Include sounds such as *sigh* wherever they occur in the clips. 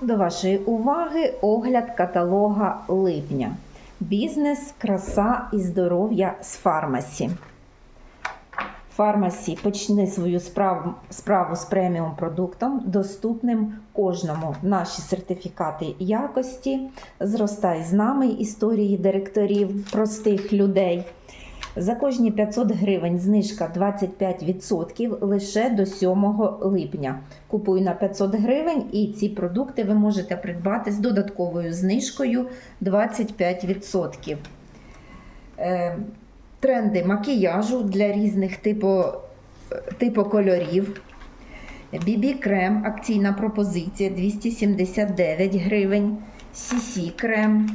До вашої уваги огляд каталога липня. Бізнес, краса і здоров'я з фармасі. Фармасі почни свою справу, справу з преміум продуктом, доступним кожному. Наші сертифікати якості. Зростай з нами історії директорів, простих людей. За кожні 500 гривень знижка 25% лише до 7 липня. Купуй на 500 гривень, і ці продукти ви можете придбати з додатковою знижкою 25%. Е, Тренди макіяжу для різних типу, типу кольорів. BB крем, акційна пропозиція 279 гривень. CC крем.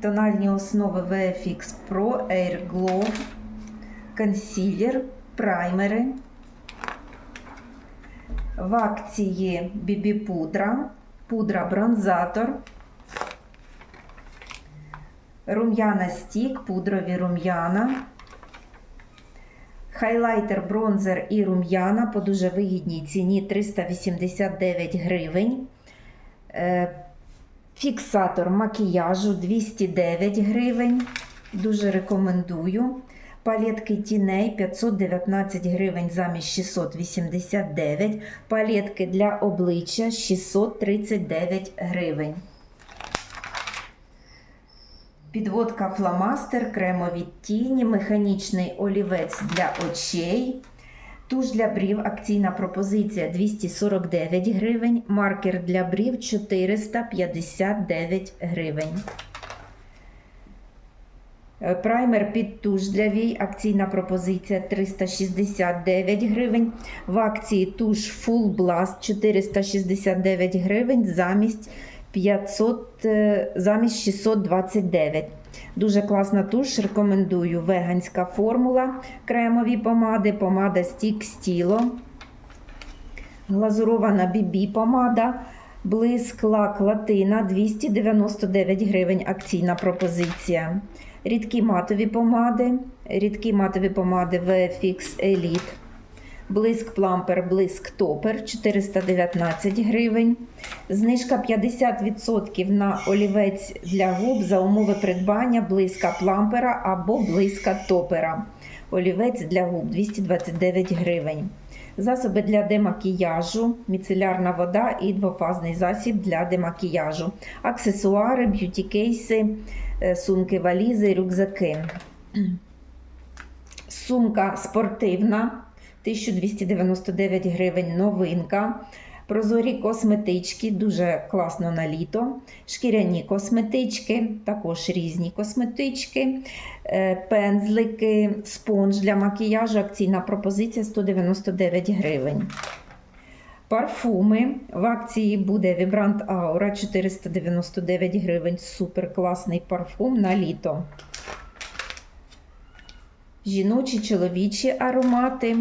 Тональні основи VFX Pro, Air Glow, консилер, праймери. В акції BB пудра, пудра бронзатор, рум'яна стік, пудрові рум'яна. Хайлайтер, бронзер і рум'яна по дуже вигідній ціні 389 гривень. Фіксатор макіяжу 209 гривень. Дуже рекомендую. Палетки тіней 519 гривень замість 689. Палетки для обличчя 639 гривень. Підводка фломастер, кремові тіні, механічний олівець для очей. Туш для брів, акційна пропозиція 249 гривень, маркер для брів 459 гривень. Е, Праймер під туш для вій, акційна пропозиція 369 гривень. В акції туш Full Blast 469 гривень замість 500, е, замість 629. Дуже класна туш, рекомендую. Веганська формула, кремові помади, помада Стік Стіло, глазурована BB помада, блиск лак латина 299 гривень. Акційна пропозиція. Рідкі матові помади, рідкі матові помади VFX Elite. Блиск плампер, блиск топер 419 гривень. Знижка 50% на олівець для губ за умови придбання блиска плампера або блиска топера. Олівець для губ 229 гривень. Засоби для демакіяжу, міцелярна вода і двофазний засіб для демакіяжу. Аксесуари, б'юті-кейси, е, сумки, валізи, рюкзаки. *clears throat* Сумка спортивна 1299 гривень новинка. Прозорі косметички, дуже класно на літо. Шкіряні косметички, також різні косметички, е, пензлики, спонж для макіяжу. Акційна пропозиція 199 гривень. Парфуми. В акції буде Vibrant Aura 499 гривень. Супер класний парфум на літо. Жіночі, чоловічі аромати.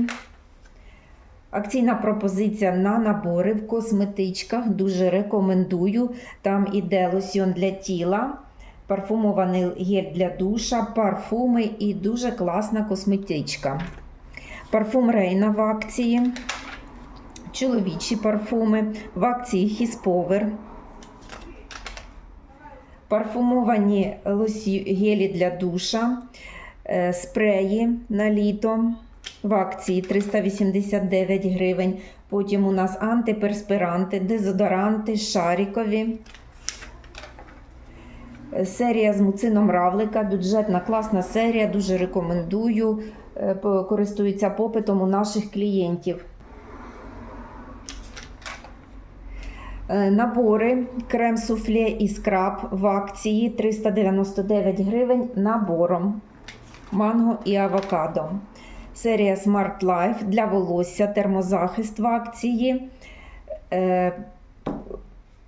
Акційна пропозиція на набори в косметичках. Дуже рекомендую. Там іде лосьон для тіла, парфумований гель для душа, парфуми і дуже класна косметичка. Парфум Рейна в акції. Чоловічі парфуми. В акції His Парфумовані гелі для душа, спреї на літо. В акції 389 гривень. Потім у нас антиперспиранти, дезодоранти, шарикові. Е, Серія з муцином равлика. Бюджетна класна серія. Дуже рекомендую. Е, Користується попитом у наших клієнтів. Е, Набори крем суфле і скраб в акції 399 гривень набором. Манго і авокадо. Серія Smart Life для волосся, термозахист в акції. Е,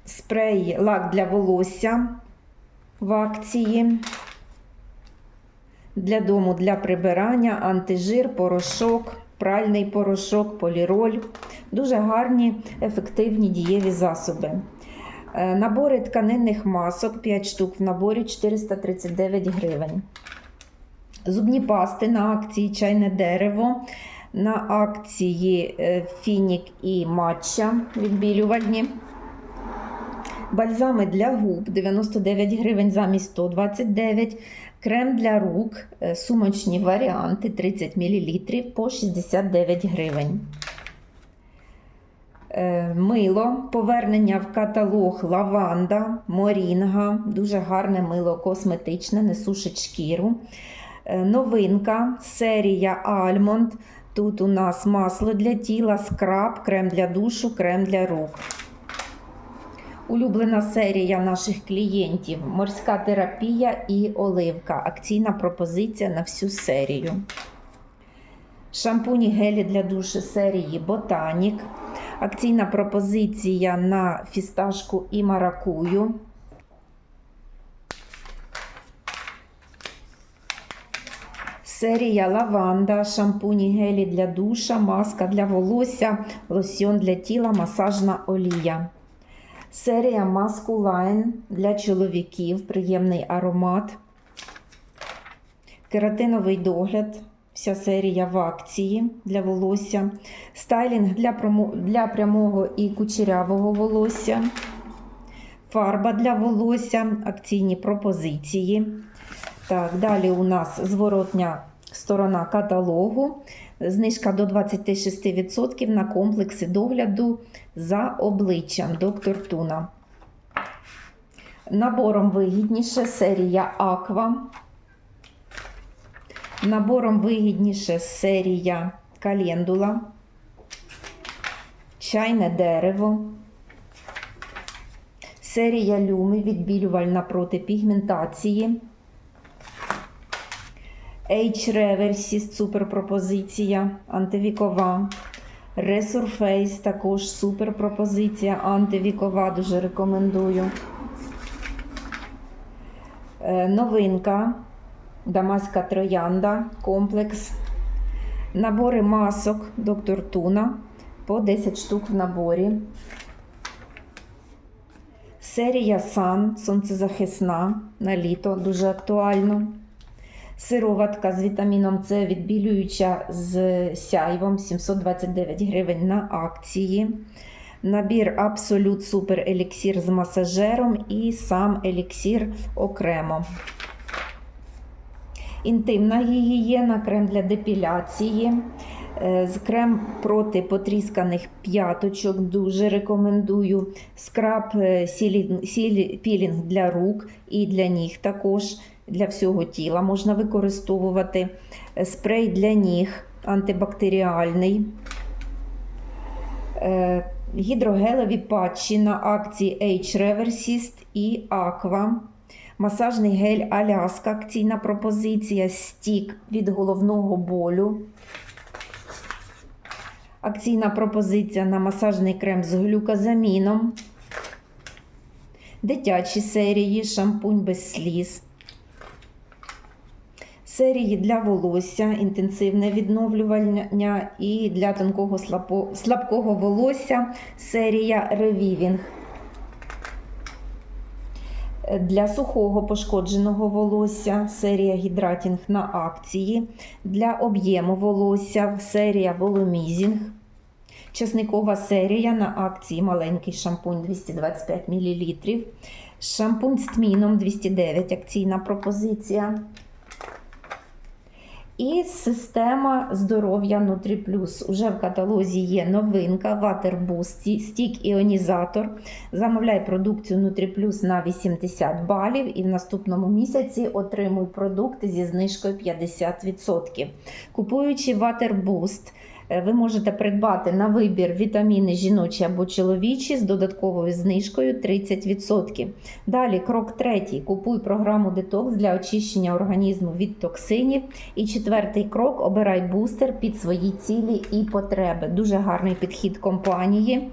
Спрей лак для волосся в акції. Для дому для прибирання, антижир, порошок, пральний порошок, поліроль. Дуже гарні, ефективні дієві засоби. Е, Набори тканинних масок 5 штук в наборі 439 гривень. Зубні пасти на акції чайне дерево, на акції е, фінік і матча відбілювальні. Бальзами для губ 99 гривень замість 129 Крем для рук, е, сумочні варіанти 30 мл по 69 гривень. Е, Мило, повернення в каталог лаванда, морінга, дуже гарне мило косметичне, не шкіру. Е, Новинка, серія Альмонд. Тут у нас масло для тіла, скраб, крем для душу, крем для рук. Улюблена серія наших клієнтів морська терапія і оливка. Акційна пропозиція на всю серію. Шампуні гелі для душу серії Ботанік. Акційна пропозиція на фісташку і маракую. Серія лаванда, шампуні гелі для душа, маска для волосся, лосьйон для тіла, масажна олія. Серія Маскулайн для чоловіків, приємний аромат. Кератиновий догляд. Вся серія в акції для волосся. Стайлінг для, для прямого і кучерявого волосся. Фарба для волосся, акційні пропозиції. Так, далі у нас зворотня сторона каталогу. Знижка до 26% на комплекси догляду за обличчям доктор Туна. Набором вигідніше серія Аква. Набором вигідніше серія Календула. Чайне дерево. Серія Люми відбілювальна проти пігментації. H-Reversist суперпропозиція антивікова. Resurface також суперпропозиція антивікова, дуже рекомендую. Е, Новинка Дамаська троянда комплекс. Набори масок доктор Туна по 10 штук в наборі. Серія Сан сонцезахисна на літо дуже актуально. Сироватка з вітаміном С відбілююча з сяйвом 729 гривень на акції. Набір Абсолют Супер Еліксір з масажером і сам еліксір окремо. Інтимна гігієна, крем для депіляції. Е, крем проти потрісканих п'яточок дуже рекомендую. Скраб е, сілі, сілі, пілінг для рук і для ніг також для всього тіла можна використовувати. Е, Спрей для ніг антибактеріальний. Е, Гідрогелеві патчі на акції H-Reversist і Aqua. Масажний гель Аляска, акційна пропозиція, стік від головного болю. Акційна пропозиція на масажний крем з глюкозаміном. Дитячі серії, шампунь без сліз. Серії для волосся, інтенсивне відновлювання і для тонкого слабкого волосся серія Reviving. Для сухого пошкодженого волосся серія гідратінг на акції. Для об'єму волосся серія воломізінг. Часникова серія на акції маленький шампунь 225 мл. Шампунь з тміном 209 акційна пропозиція. І система здоров'я Нутрі Плюс. Уже в каталозі є новинка Ватербуст, стік іонізатор. Замовляй продукцію Нутрі Плюс на 80 балів і в наступному місяці отримуй продукти зі знижкою 50%. Купуючи Ватербуст, ви можете придбати на вибір вітаміни жіночі або чоловічі з додатковою знижкою 30%. Далі, крок третій. Купуй програму Детокс для очищення організму від токсинів. І четвертий крок обирай бустер під свої цілі і потреби. Дуже гарний підхід компанії.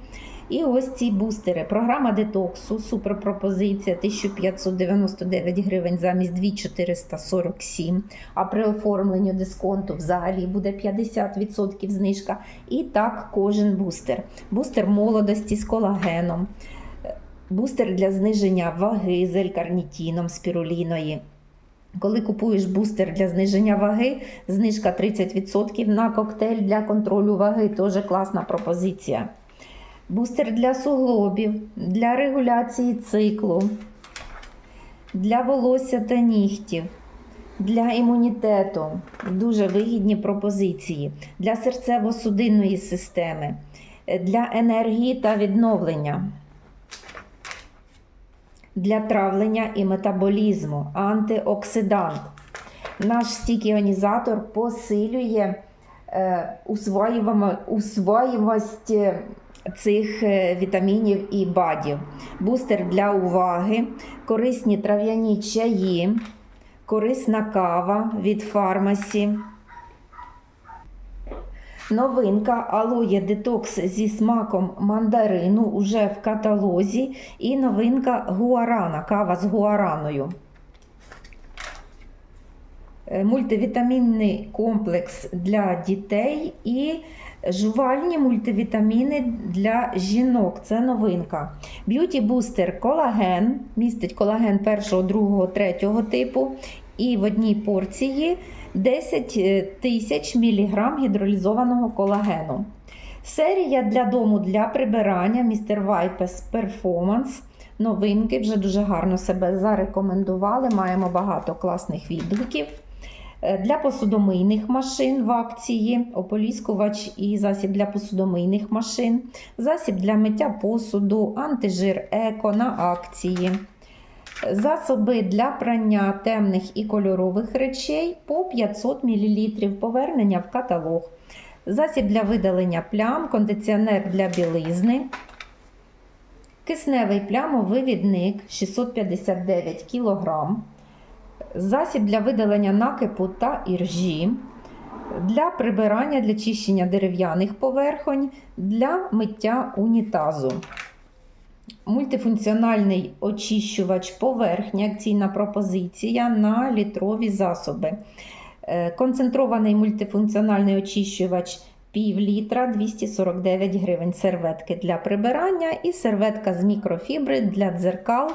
І ось ці бустери. Програма детоксу, суперпропозиція 1599 гривень замість 2447. А при оформленню дисконту взагалі буде 50% знижка. І так кожен бустер. Бустер молодості з колагеном, бустер для зниження ваги з елькарнітіном, спіруліною. Коли купуєш бустер для зниження ваги, знижка 30% на коктейль для контролю ваги. Теж класна пропозиція. Бустер для суглобів, для регуляції циклу, для волосся та нігтів, для імунітету. Дуже вигідні пропозиції, для серцево-судинної системи, для енергії та відновлення. Для травлення і метаболізму, антиоксидант. Наш стійкий-іонізатор посилює е, усвоюваність цих е, вітамінів і бадів. Бустер для уваги, корисні трав'яні чаї, корисна кава від фармасі. Новинка алоє детокс зі смаком мандарину уже в каталозі. І новинка гуарана, кава з гуараною. Е, Мультивітамінний комплекс для дітей і жувальні мультивітаміни для жінок. Це новинка. Б'юті бустер колаген, містить колаген першого, другого, третього типу. І в одній порції 10 тисяч міліграм гідролізованого колагену. Серія для дому для прибирання Mr. Wipes Performance. Новинки вже дуже гарно себе зарекомендували. Маємо багато класних відгуків. Е, Для посудомийних машин в акції, ополіскувач і засіб для посудомийних машин, засіб для миття посуду, антижир еко на акції. Засоби для прання темних і кольорових речей по 500 мл. Повернення в каталог. Засіб для видалення плям, кондиціонер для білизни. Кисневий плямовивідник 659 кг. Засіб для видалення накипу та іржі. Для прибирання для чищення дерев'яних поверхонь, для миття унітазу. Мультифункціональний очищувач поверхні, акційна пропозиція на літрові засоби. Е, Концентрований мультифункціональний очищувач пів літра 249 гривень. Серветки для прибирання і серветка з мікрофібри для дзеркал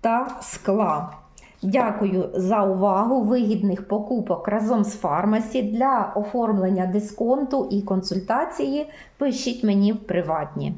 та скла. Дякую за увагу. Вигідних покупок разом з фармасі для оформлення дисконту і консультації. Пишіть мені в приватні.